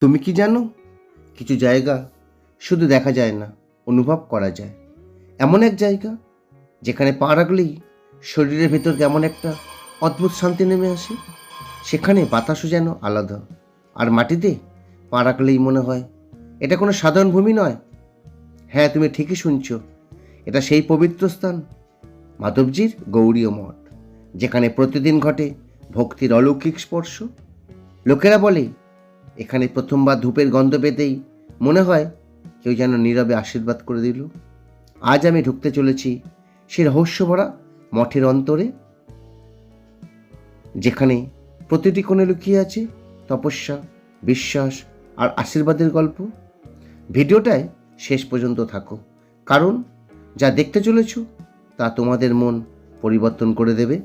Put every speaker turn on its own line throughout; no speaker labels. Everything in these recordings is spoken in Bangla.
তুমি কি জানো? কিছু জায়গা শুধু দেখা যায় না, অনুভব করা যায়। এমন এক জায়গা যেখানে পা রাখলেই শরীরের ভেতর কেমন একটা অদ্ভুত শান্তি নেমে আসে। সেখানে বাতাসও যেন আলাদা। আর মাটিতে পা রাখলেই মনে হয় এটা কোনো সাধারণ ভূমি নয়। হ্যাঁ তুমি ঠিকই শুনছ। এটা সেই পবিত্র স্থান, মাধবজির গৌরীয় মঠ, যেখানে প্রতিদিন ঘটে ভক্তির অলৌকিক স্পর্শ। লোকেরা বলে এখানে প্রথমবার ধূপের গন্ধ পেতেই মনে হয় কেউ যেন নীরবে আশীর্বাদ করে দিল। আজ আমি ঢুকতে চলেছি সে রহস্য ভরা মঠের অন্তরে, যেখানে প্রতিটি কোণে লুকিয়ে আছে তপস্যা, বিশ্বাস আর আশীর্বাদের গল্প। ভিডিওটায় শেষ পর্যন্ত থাকো, কারণ যা দেখতে চলেছ তা তোমাদের মন পরিবর্তন করে দেবে।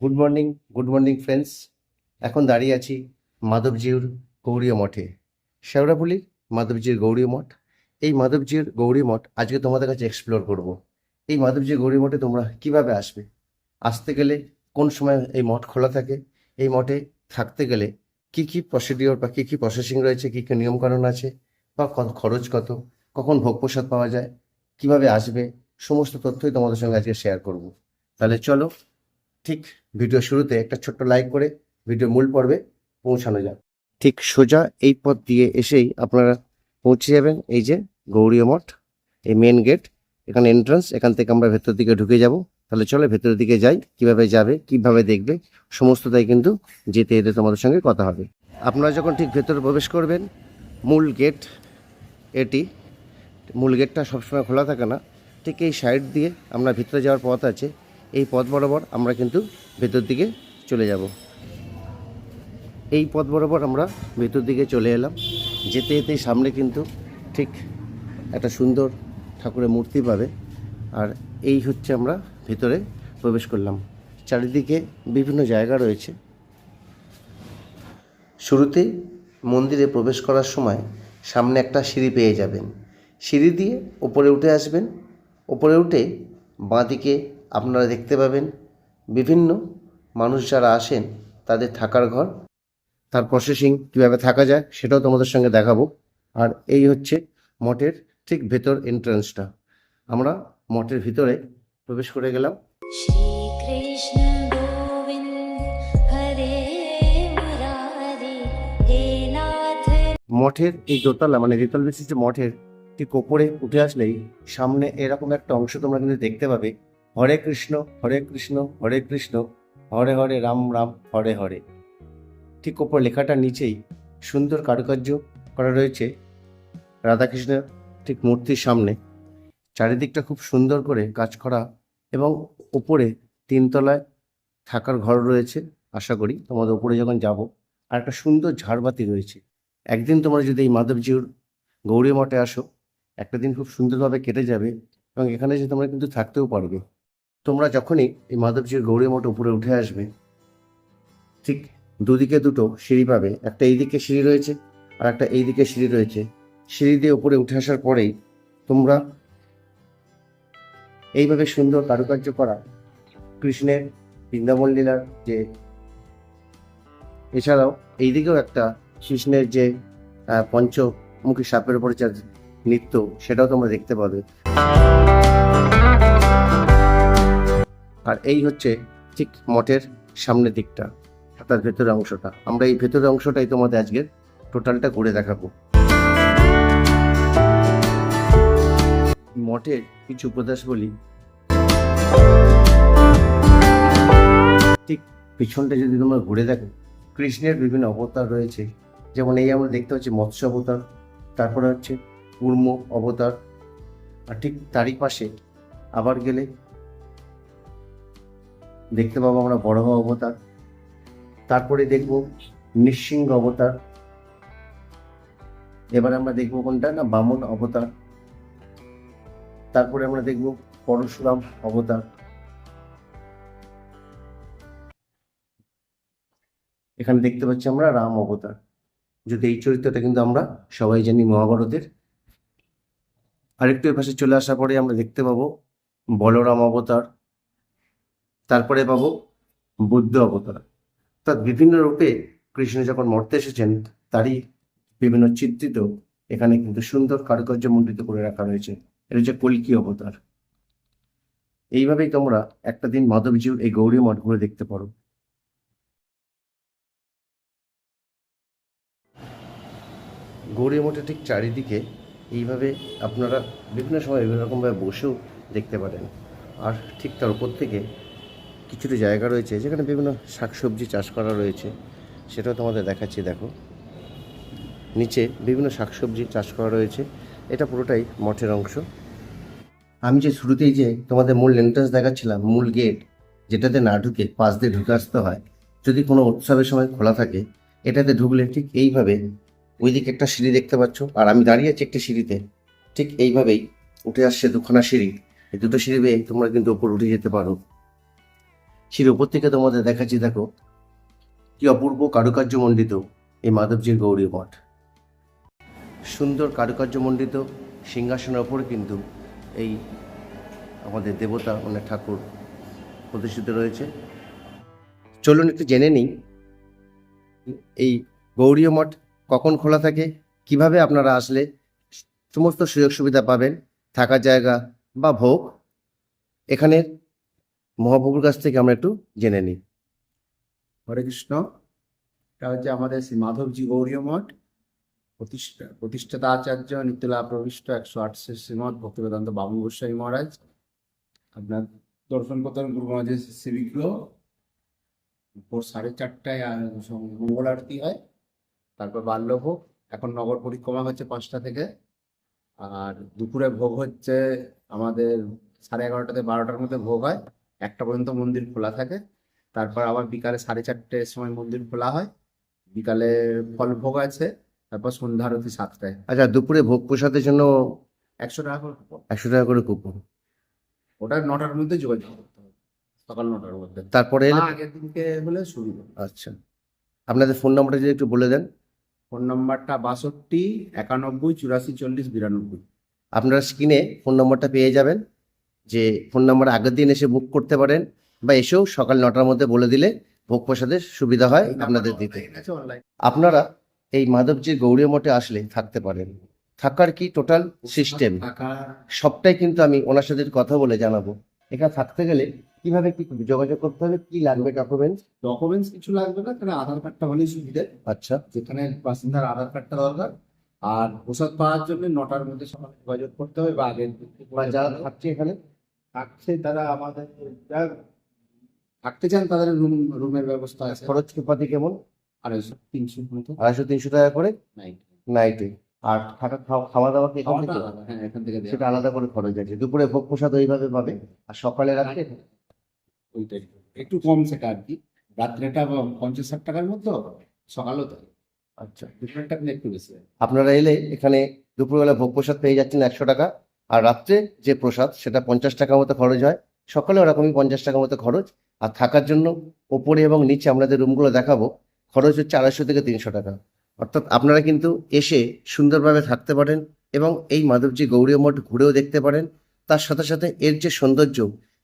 Good morning good morning friends এখন দাঁড়িয়ে আছি মাধবজিউর গৌরীয় মঠে শেওড়াপুলির মাধবজির গৌরী মঠ। এই মাধবজির গৌরী মঠ আজকে তোমাদের কাছে এক্সপ্লোর করব। এই মাধবজির গৌরী মঠে তোমরা কীভাবে আসবে? আসতে গেলে কোন সময় এই মঠ খোলা থাকে? এই মঠে থাকতে গেলে কি কি প্রসিডিওর বা কি কি প্রসেসিং রয়েছে? কি কি নিয়মকানুন আছে? বা কত খরচ কত? কখন ভোগ প্রসাদ পাওয়া যায়? কীভাবে আসবে? সমস্ত তথ্যই তোমাদের সঙ্গে আজকে শেয়ার করব। তাহলে চলো, ঠিক ভিডিও শুরুতে একটা ছোট্ট লাইক করে ভিডিও মূল পর্বে পৌঁছানো যাক ঠিক সোজা এই পথ দিয়ে এসেই আপনারা পৌঁছে যাবেন এই যে গৌরীয় মঠ, এই মেন গেট এখানে এন্ট্রান্স এখান থেকে আমরা ভেতর দিকে ঢুকে যাব। তাহলে চলে ভেতরের দিকে যাই, কীভাবে যাবে, কীভাবে দেখবে, সমস্তটাই কিন্তু যেতে যেতে তোমাদের সঙ্গে কথা হবে। আপনারা যখন ঠিক ভেতরে প্রবেশ করবেন, মূল গেট এটি, মূল গেটটা সবসময় খোলা থাকে না, ঠিক এই সাইড দিয়ে আমরা ভিতরে যাওয়ার পথ আছে। এই পথ বরাবর আমরা কিন্তু ভেতর দিকে চলে যাব। এই পথ বরাবর আমরা ভেতর দিকে চলে এলাম। যেতে যেতে সামনে কিন্তু ঠিক একটা সুন্দর ঠাকুরের মূর্তি পাবে। আর এই হচ্ছে আমরা ভেতরে প্রবেশ করলাম। চারিদিকে বিভিন্ন জায়গা রয়েছে। শুরুতে মন্দিরে প্রবেশ করার সময় সামনে একটা সিঁড়ি পেয়ে যাবেন। সিঁড়ি দিয়ে ওপরে উঠে আসবেন। ওপরে উঠে বাঁদিকে আপনারা দেখতে পাবেন। বিভিন্ন মানুষ যারা আসেন তাদের থাকার ঘর। তার প্রসেসিং কীভাবে থাকা যায় সেটাও তোমাদের সঙ্গে দেখাবো। আর এই হচ্ছে মঠের ঠিক ভেতর এন্ট্রান্সটা আমরা মঠের ভিতরে প্রবেশ করে গেলাম। মঠের এই দোতলা মানে দ্বিতল যে মঠের ঠিক ওপরে উঠে আসলেই সামনে এরকম একটা অংশ তোমরা কিন্তু দেখতে পাবে। হরে কৃষ্ণ হরে কৃষ্ণ হরে কৃষ্ণ হরে হরে রাম রাম হরে হরে। ঠিক ওপর লেখাটার নিচেই সুন্দর কারুকার্য করা রয়েছে। রাধাকৃষ্ণের ঠিক মূর্তির সামনে। চারিদিকটা খুব সুন্দর করে কাজ করা এবং ওপরে তিনতলায় থাকার ঘর রয়েছে, আশা করি। তোমাদের ওপরে যখন যাব, আর একটা সুন্দর ঝাড়বাতি রয়েছে। একদিন তোমরা যদি এই মাধবজিউর গৌরী মঠে আসো, একটা দিন খুব সুন্দরভাবে কেটে যাবে এবং এখানে যে তোমরা কিন্তু থাকতেও পারবে। তোমরা যখনই এই মাধবজিউর গৌরী মঠ উপরে উঠে আসবে, ঠিক দুদিকে দুটো সিঁড়ি পাবে, একটা এইদিকে সিঁড়ি রয়েছে আর একটা এইদিকে সিঁড়ি রয়েছে। সিঁড়ি দিয়ে উপরে উঠে আসার পরেই তোমরা এইভাবে সুন্দর কারুকার্য করা কৃষ্ণের বৃন্দাবন লীলার যে এছাড়াও এইদিকেও একটা কৃষ্ণের যে পঞ্চমুখী সাপের উপরে যে নৃত্য, সেটাও তোমরা দেখতে পাবে। আর এই হচ্ছে ঠিক মঠের সামনের দিকটা। অর্থাৎ ভেতরের অংশটা। আমরা এই ভেতরের অংশটাই তোমাদের আজকের টোটালটা ঘুরে দেখাবো। মঠের কিছু উপদেশ বলি। ঠিক পিছনটা যদি তোমরা ঘুরে দেখো, কৃষ্ণের বিভিন্ন অবতার রয়েছে। যেমন এই আমরা দেখতে পাচ্ছি মৎস্য অবতার, তারপরে হচ্ছে কুর্ম অবতার, আর ঠিক তারই পাশে আবার গেলে দেখতে পাবো আমরা বড় অবতার। তারপরে দেখব নৃসিংহ অবতার। এবার আমরা দেখব কোনটা না, বামন অবতার। তারপরে আমরা দেখব পরশুরাম অবতার। এখানে দেখতে পাচ্ছি আমরা রাম অবতার। যদি এই চরিত্রটা কিন্তু আমরা সবাই জানি মহাভারতের। আরেকটু পাশে চলে আসার পরে আমরা দেখতে পাবো বলরাম অবতার। তারপরে পাবো বুদ্ধ অবতার। অর্থাৎ বিভিন্ন রূপে কৃষ্ণ যখন মর্তে এসেছেন, তারই বিভিন্ন চিত্রিত এখানে কিন্তু সুন্দর কারুকার্য মণ্ডিত করে রাখা রয়েছে। এটা হচ্ছে কলকি অবতার। এইভাবেই তোমরা একটা দিন মাধবজিউর এই গৌরী মঠ ঘুরে দেখতে পারো। গৌরী মঠের ঠিক চারিদিকে এইভাবে আপনারা বিভিন্ন সময় বিভিন্ন রকমভাবে বসেও দেখতে পারেন। আর ঠিক তার উপর থেকে কিছুটা জায়গা রয়েছে, যেখানে বিভিন্ন শাকসবজি চাষ করা রয়েছে। সেটাও তোমাদের দেখাচ্ছি, দেখো। নিচে বিভিন্ন শাকসবজি চাষ করা রয়েছে। এটা পুরোটাই মঠের অংশ। আমি যে শুরুতেই যে তোমাদের মূল এন্ট্রান্স দেখাচ্ছিলাম, মূল গেট, যেটাতে না ঢুকে পাশ দিয়ে ঢুকে আসতে হয়, যদি কোনো উৎসবের সময় খোলা থাকে, এটাতে ঢুকলে ঠিক এইভাবে ওইদিকে একটা সিঁড়ি দেখতে পাচ্ছ। আর আমি দাঁড়িয়ে আছি একটা সিঁড়িতে, ঠিক এইভাবেই উঠে আসছে দুখানা সিঁড়ি। এই দুটো সিঁড়ি বেয়ে তোমরা কিন্তু উপর উঠে যেতে পারো। সিঁড়ির উপর থেকে তোমাদের দেখাচ্ছি, দেখো, কি অপূর্ব কারুকার্য মণ্ডিত এই মাধবজির গৌরী মঠ। সুন্দর কারুকার্য মণ্ডিত সিংহাসনের ওপরে কিন্তু এই আমাদের দেবতা মানে ঠাকুর প্রতিষ্ঠিত রয়েছে। চলুন একটু জেনে নিই, এই গৌরীয় মঠ কখন খোলা থাকে, কীভাবে আপনারা আসলে সমস্ত সুযোগ সুবিধা পাবেন, থাকার জায়গা বা ভোগ। এখানের মহাপ্রভুর কাছ থেকে আমরা একটু জেনে নিই।
হরে কৃষ্ণ। এটা হচ্ছে আমাদের শ্রী মাধবজি গৌরীয় মঠ। প্রতিষ্ঠা, প্রতিষ্ঠাতা আচার্য নিত্যলা প্রবিষ্ট একশো আটশো শ্রীমৎ ভক্তিবেদান্ত বাবু গোস্বামী মহারাজ। আপনার দর্শন করতেন গুরু মহারাজের শ্রীবিগ্রহ। ভোর সাড়ে চারটায় মঙ্গল আরতি হয়। তারপর বাল্যভোগ। এখন নগর পরিক্রমা হচ্ছে পাঁচটা থেকে। আর দুপুরে ভোগ হচ্ছে আমাদের সাড়ে এগারোটাতে বারোটার মধ্যে ভোগ হয়। একটা পর্যন্ত মন্দির খোলা থাকে। তারপর আবার বিকালে সাড়ে চারটের সময় মন্দির খোলা হয়। বিকালে ফল ভোগ আছে তারপর সন্ধ্যা আরতি সাতটায়।
আচ্ছা দুপুরে ভোগ প্রসাদের জন্য
একশো টাকা করে কুপন।
একশো টাকা করে কুপন।
ওটা নটার মধ্যে যোগাযোগ করতে হবে। সকাল নটার মধ্যে।
তারপরে
আগের দিনকে হলে সুবিধা।
আচ্ছা। আপনাদের ফোন নাম্বারটা যদি একটু বলে দেন।
ফোন নাম্বারটা বাষট্টি একানব্বই চুরাশি চল্লিশ বিরানব্বই।
আপনারা স্ক্রিনে ফোন নম্বরটা পেয়ে যাবেন। যে ফোন নাম্বার আগের দিন এসে বুক করতে পারেন বা এসেও সকাল নটার মধ্যে বলে দিলে ভোগ প্রসাদের সুবিধা হয় আপনাদের দিতে। আপনারা এই মাধবজির গৌরী মঠে আসলে থাকতে পারেন। থাকার কি টোটাল সিস্টেম সবটাই কিন্তু আমি ওনার সাথে কথা বলে জানাব। এখানে থাকতে গেলে কীভাবে কি যোগাযোগ করতে হবে কি লাগবে ডকুমেন্টস
ডকুমেন্টস কিছু লাগবে না তাহলে আধার কার্ডটা হলেই সুবিধা।
আচ্ছা।
যেখানে বাসিন্দার আধার কার্ডটা দরকার। আর প্রসাদ পাওয়ার জন্য নটার মধ্যে সকালে যোগাযোগ করতে হবে বা
বা যারা থাকছে এখানে
থাকছে তারা আমাদের যারা থাকতে চান তাদের রুম রুমের ব্যবস্থা আছে।
খরচ পাতি কেমন
আড়াইশো তিনশো মতো।
আড়াইশো তিনশো টাকা করে?
নাইট
নাইটে আর থাকা খাওয়া- খাওয়া দাওয়া কি এখান থেকে?
হ্যাঁ এখান থেকে
সেটা আলাদা করে খরচ আছে। দুপুরে ভোগ প্রসাদ ওইভাবে পাবে। আর সকালে রাত্রে
ওইটাই। একটু কম সেটা আর কি। রাত্রেটা পঞ্চাশ ষাট টাকার মতো সকালও তাই।
আচ্ছা।
একটু বেশি।
আপনারা এলে এখানে দুপুরবেলা ভোগ প্রসাদ পেয়ে যাচ্ছেন একশো টাকা। আর রাত্রে যে প্রসাদ, সেটা পঞ্চাশ টাকা মতো খরচ হয়। সকালে ওরকমই পঞ্চাশ টাকা মতো খরচ। আর থাকার জন্য ওপরে এবং নিচে আপনাদের রুমগুলো দেখাবো, খরচ হচ্ছে আড়াইশো থেকে তিনশো টাকা। অর্থাৎ আপনারা কিন্তু এসে সুন্দরভাবে থাকতে পারেন এবং এই মাধবজি গৌরীয় মঠ ঘুরেও দেখতে পারেন। তার সাথে সাথে এর যে সৌন্দর্য,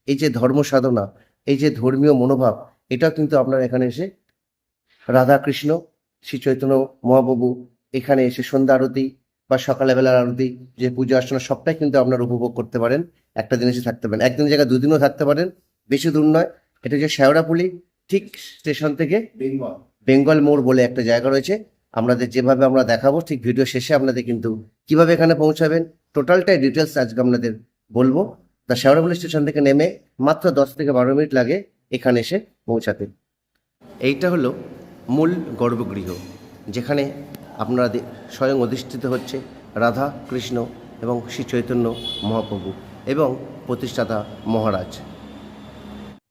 এই যে ধর্ম সাধনা, এই যে ধর্মীয় মনোভাব, এটাও কিন্তু আপনারা এখানে এসে রাধা কৃষ্ণ শ্রী চৈতন্য মহাপ্রভু এখানে এসে সন্ধ্যা আরতি বা সকালে বেলার আরতি যে পুজো অর্চনা সবটাই কিন্তু আপনারা উপভোগ করতে পারেন। একটা দিন এসে থাকতে পারেন। একদিনের জায়গায় দুদিনও থাকতে পারেন। বেশি দূর নয়। এটা হচ্ছে শেওড়াপুলি ঠিক স্টেশন থেকে
বেঙ্গল।
বেঙ্গল মোড় বলে একটা জায়গা রয়েছে। আপনাদের যেভাবে আমরা দেখাবো ঠিক ভিডিও শেষে আপনাদের কিন্তু কীভাবে এখানে পৌঁছাবেন টোটালটাই ডিটেলস আজকে আপনাদের বলব। তা শেওড়াপুলি স্টেশন থেকে নেমে মাত্র দশ থেকে বারো মিনিট লাগে এখানে এসে পৌঁছাতে। এইটা হলো মূল গর্ভগৃহ যেখানে আপনারা স্বয়ং অধিষ্ঠিত হচ্ছে রাধা, কৃষ্ণ এবং শ্রী চৈতন্য মহাপ্রভু এবং প্রতিষ্ঠাতা মহারাজ।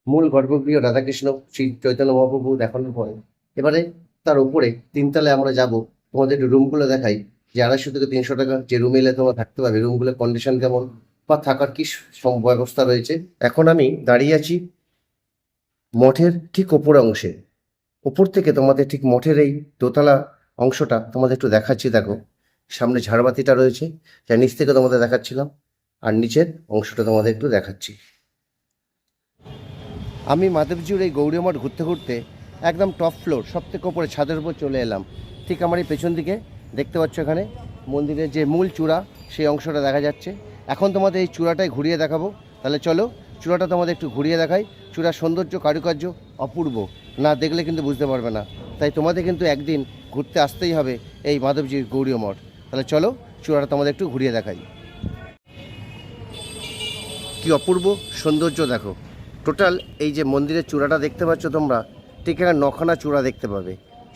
মূল গর্ভগৃহ রাধাকৃষ্ণ, শ্রী চৈতন্য মহাপ্রভু দেখানোর পরে। এবারে তার উপরে তিনতলায় আমরা যাব। তোমাদের রুমগুলো দেখাই, যে আড়াইশো থেকে তিনশো টাকা যে রুমে এলে তোমরা থাকতে পারবে। রুমগুলোর কন্ডিশন কেমন বা থাকার কি ব্যবস্থা রয়েছে? এখন আমি দাঁড়িয়ে আছি মঠের ঠিক ওপর অংশে। ওপর থেকে তোমাদের ঠিক মঠের এই দোতলা অংশটা তোমাদের একটু দেখাচ্ছি, দেখো। সামনে ঝাড়বাতিটা রয়েছে, যা নিচ থেকে তোমাদের দেখাচ্ছিলাম, আর নিচের অংশটা তোমাদের একটু দেখাচ্ছি। আমি মাধবজির এই গৌরী মাঠ ঘুরতে ঘুরতে একদম টপ ফ্লোর সব থেকে ওপরে ছাদের উপর চলে এলাম। ঠিক আমার এই পেছন দিকে, দেখতে পাচ্ছ এখানে, মন্দিরের যে মূল চূড়া, সেই অংশটা দেখা যাচ্ছে। এখন তোমাদের এই চূড়াটাই ঘুরিয়ে দেখাবো। তাহলে চলো চূড়াটা তোমাদের একটু ঘুরিয়ে দেখাই। চূড়ার সৌন্দর্য, কারুকার্য অপূর্ব। না দেখলে কিন্তু বুঝতে পারবে না। তাই তোমাদের কিন্তু একদিন ঘুরতে আসতেই হবে এই মাধবজির গৌরীয় মঠ। তাহলে চলো, চূড়াটা তোমাদের একটু ঘুরিয়ে দেখাই। কি অপূর্ব সৌন্দর্য দেখো। টোটাল এই যে মন্দিরের চূড়াটা দেখতে পাচ্ছ তোমরা, ঠিক এখানে নখানা চূড়া দেখতে পাবে।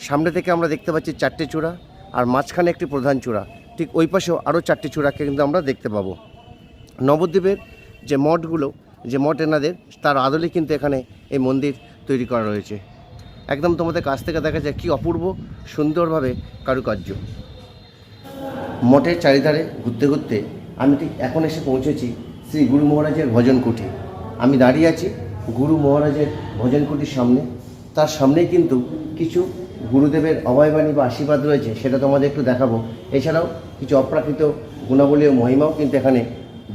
সামনে থেকে আমরা দেখতে পাচ্ছি চারটে চূড়া আর মাঝখানে একটি প্রধান চূড়া। ঠিক ওই পাশেও আরও চারটি চূড়াকে কিন্তু আমরা দেখতে পাবো। নবদ্বীপের যে মঠগুলো যে মঠ এনাদের তার আদলে কিন্তু এখানে এই মন্দির তৈরি করা রয়েছে। একদম তোমাদের কাছ থেকে দেখা যায় কী অপূর্ব, সুন্দরভাবে কারুকার্য। মঠের চারিধারে ঘুরতে ঘুরতে আমি ঠিক এখন এসে পৌঁছেছি শ্রী গুরু মহারাজের ভজন কুঠি। আমি দাঁড়িয়ে আছি গুরু মহারাজের ভজন কুটির সামনে। তার সামনেই কিন্তু কিছু গুরুদেবের অভয়বাণী বা আশীর্বাদ রয়েছে, সেটা তোমাদের একটু দেখাবো। এছাড়াও কিছু অপ্রাকৃত গুণাবলী ও মহিমাও কিন্তু এখানে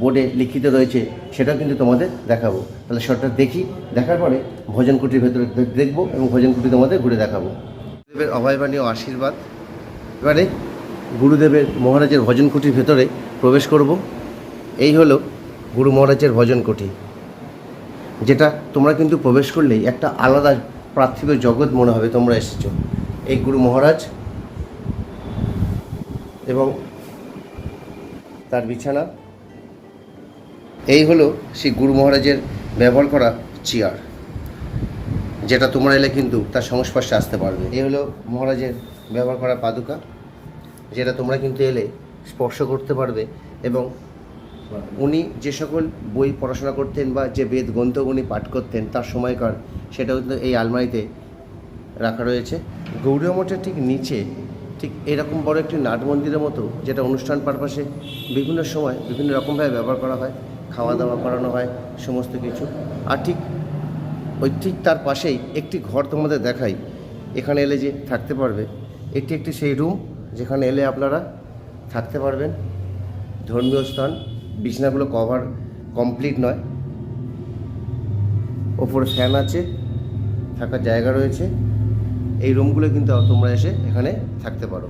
বোর্ডে লিখিত রয়েছে, সেটাও কিন্তু তোমাদের দেখাবো। তাহলে শর্টটা দেখি, দেখার পরে ভজন কুটির ভেতরে দেখব এবং ভজন কুটি তোমাদের ঘুরে দেখাবো। গুরুদেবের অভয়বাণী ও আশীর্বাদ। এবারে গুরুদেবের মহারাজের ভজন কুটির ভেতরে প্রবেশ করব। এই হলো গুরু মহারাজের ভজন কুটি যেটা তোমরা কিন্তু প্রবেশ করলেই একটা আলাদা পার্থিব জগৎ মনে হবে, তোমরা এসেছ। এই গুরু মহারাজ এবং তার বিছানা এই হলো সেই গুরু মহারাজের ব্যবহার করা চেয়ার, যেটা তোমরা এলে কিন্তু তার সংস্পর্শে আসতে পারবে। এই হলো মহারাজের ব্যবহার করা পাদুকা, যেটা তোমরা কিন্তু এলে স্পর্শ করতে পারবে এবং উনি যে সকল বই পড়াশোনা করতেন বা যে বেদ গ্রন্থ উনি পাঠ করতেন তার সময়কার, সেটাও কিন্তু এই আলমারিতে রাখা রয়েছে। গৌরীয় মঠের ঠিক নিচে ঠিক এরকম বড় একটি নাট মন্দিরের মতো, যেটা অনুষ্ঠান পারপাসে বিভিন্ন সময় বিভিন্ন রকমভাবে ব্যবহার করা হয়। খাওয়া দাওয়া করানো হয়, সমস্ত কিছু। আর ঠিক ওই ঠিক তার পাশেই একটি ঘর তোমাদের দেখাই। এখানে এলে যে থাকতে পারবে। এটি একটি সেই রুম যেখানে এলে আপনারা থাকতে পারবেন। ধর্মীয় স্থান, বিছানাগুলো কভার কমপ্লিট নয়। ওপরে ফ্যান আছে, থাকার জায়গা রয়েছে। এই রুমগুলো কিন্তু তোমরা এসে এখানে থাকতে পারো।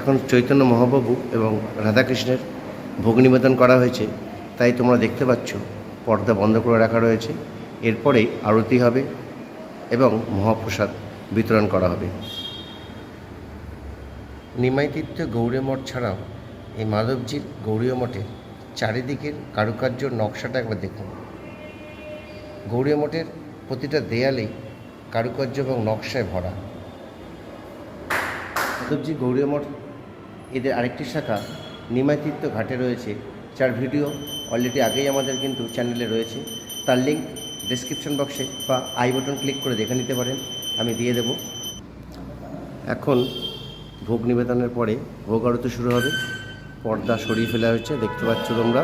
এখন চৈতন্য মহাপ্রভু এবং রাধাকৃষ্ণের ভোগ নিবেদন করা হয়েছে, তাই তোমরা দেখতে পাচ্ছ, পর্দা বন্ধ করে রাখা রয়েছে। এরপরেই আরতি হবে এবং মহাপ্রসাদ বিতরণ করা হবে। নিমাইতীর্থ গৌরী মঠ ছাড়াও এই মাধবজির গৌরীয় মঠের চারিদিকের কারুকার্য নকশাটা একবার দেখুন। গৌরীয় মঠের প্রতিটা দেয়ালেই কারুকার্য এবং নকশায় ভরা। মাধবজি গৌরী মঠ এদের আরেকটি শাখা নিমাইতীর্থ ঘাটে রয়েছে। যার ভিডিও অলরেডি আগেই আমাদের কিন্তু চ্যানেলে রয়েছে। তার লিঙ্ক ডেসক্রিপশন বক্সে বা আই বাটন ক্লিক করে দেখে নিতে পারেন। আমি দিয়ে দেব। এখন ভোগ নিবেদনের পরে ভোগ আরতি শুরু হবে। পর্দা সরিয়ে ফেলা হয়েছে, দেখতে পাচ্ছ তোমরা।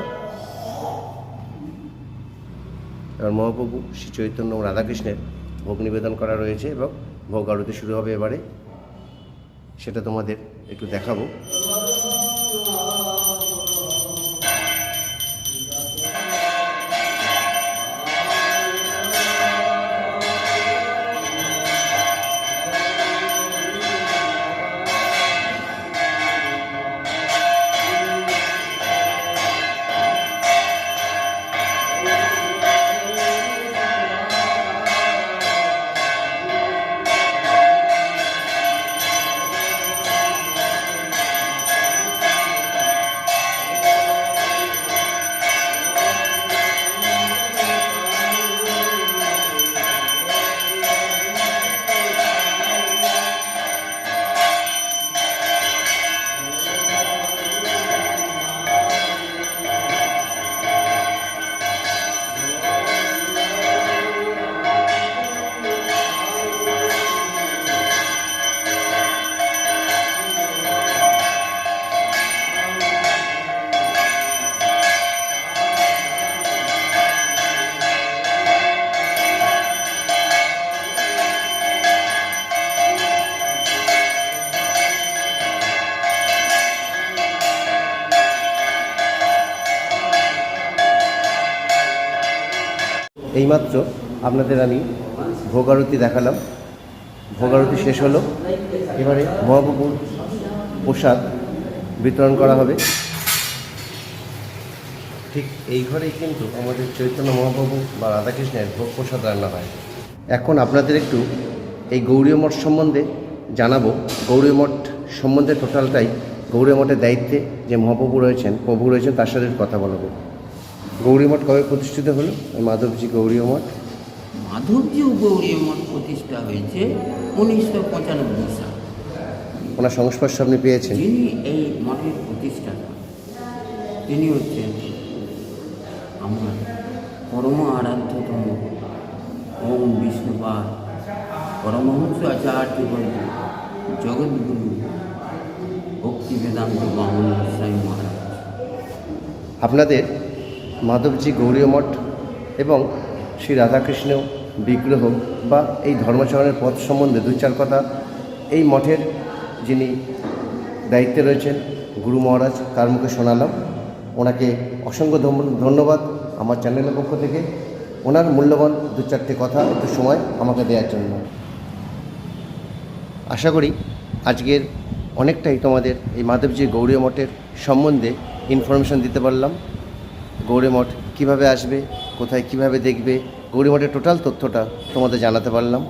এবার মহাপ্রভু শ্রী চৈতন্য রাধাকৃষ্ণের ভোগ নিবেদন করা রয়েছে এবং ভোগ আরতি শুরু হবে এবারে। সেটা তোমাদের একটু দেখাবো। এইমাত্র আপনাদের আমি ভোগারতি দেখালাম। ভোগারতি শেষ হলো। এবারে মহাপ্রভুর প্রসাদ বিতরণ করা হবে। ঠিক এই ঘরেই কিন্তু আমাদের চৈতন্য মহাপ্রভু বা রাধাকৃষ্ণের ভোগ প্রসাদ রান্না হয়। এখন আপনাদের একটু এই গৌরীয় মঠ সম্বন্ধে জানাব। গৌরীয় মঠ সম্বন্ধে টোটালটাই গৌরীয় মঠের দায়িত্বে যে মহাপ্রভু রয়েছেন, প্রভু রয়েছেন, তার সাথে কথা বলব। গৌরী মঠ কবে প্রতিষ্ঠিত হলো? মাধবজি গৌরীয় মঠ।
মাধবজি ও গৌরী মঠ প্রতিষ্ঠা হয়েছে উনিশশো পঁচানব্বই সাল।
ওনার সংস্পর্শ আপনি পেয়েছেন?
যিনি এই মঠের প্রতিষ্ঠাতা তিনি হচ্ছেন আমার পরম আরাধ্যতম ওম বিষ্ণুপাদ পরমহংস আচার্য বর্গ জগৎগুরু ভক্তি বেদান্ত বামন স্বামী মহারাজ।
আপনাদের মাধবজি গৌরীয় মঠ এবং শ্রী রাধাকৃষ্ণ বিগ্রহ বা এই ধর্মচরণের পথ সম্বন্ধে দু চার কথা এই মঠের যিনি দায়িত্বে রয়েছেন গুরু মহারাজ, তার মুখে শোনালাম। ওনাকে অসংখ্য ধন্য- ধন্যবাদ আমার চ্যানেলের পক্ষ থেকে। ওনার মূল্যবান দু চারটে কথা একটু সময় আমাকে দেওয়ার জন্য। আশা করি আজকের অনেকটাই তোমাদের এই মাধবজি গৌরী মঠের সম্বন্ধে ইনফরমেশন দিতে পারলাম। গৌরী মঠ কীভাবে আসবে, কোথায় কীভাবে দেখবে গৌরী মঠের টোটাল তথ্যটা তোমাদের জানাতে পারলাম।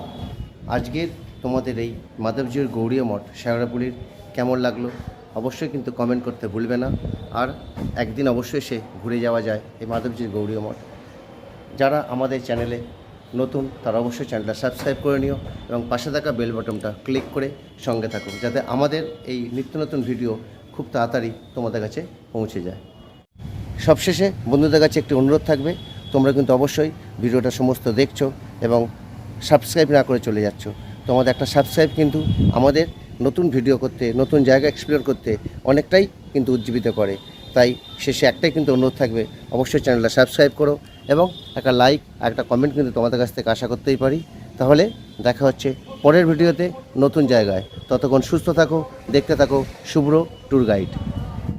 আজকের তোমাদের এই মাধবজির গৌরী মঠ শেওড়াপুলির কেমন লাগল, অবশ্যই কিন্তু কমেন্ট করতে ভুলবে না। আর একদিন অবশ্যই সে ঘুরে যাওয়া যায় এই মাধবজির গৌরী মঠ। যারা আমাদের চ্যানেলে নতুন, তারা অবশ্যই চ্যানেলটা সাবস্ক্রাইব করে নিও এবং পাশে থাকা বেল বটনটা ক্লিক করে সঙ্গে থাকো, যাতে আমাদের এই নিত্য নতুন ভিডিও খুব তাড়াতাড়ি তোমাদের কাছে পৌঁছে যায়। সবশেষে বন্ধুদের কাছে একটি অনুরোধ থাকবে, তোমরা কিন্তু অবশ্যই ভিডিওটা সমস্ত দেখছ এবং সাবস্ক্রাইব না করে চলে যাচ্ছ। তোমাদের একটা সাবস্ক্রাইব কিন্তু আমাদের নতুন ভিডিও করতে, নতুন জায়গা এক্সপ্লোর করতে অনেকটাই কিন্তু উজ্জীবিত করে। তাই শেষে একটাই কিন্তু অনুরোধ থাকবে, অবশ্যই চ্যানেলটা সাবস্ক্রাইব করো এবং একটা লাইক আর একটা কমেন্ট কিন্তু তোমাদের কাছ থেকে আশা করতেই পারি। তাহলে দেখা হচ্ছে পরের ভিডিওতে নতুন জায়গায়। ততক্ষণ সুস্থ থাকো, দেখতে থাকো, শুভ্র ট্যুর গাইড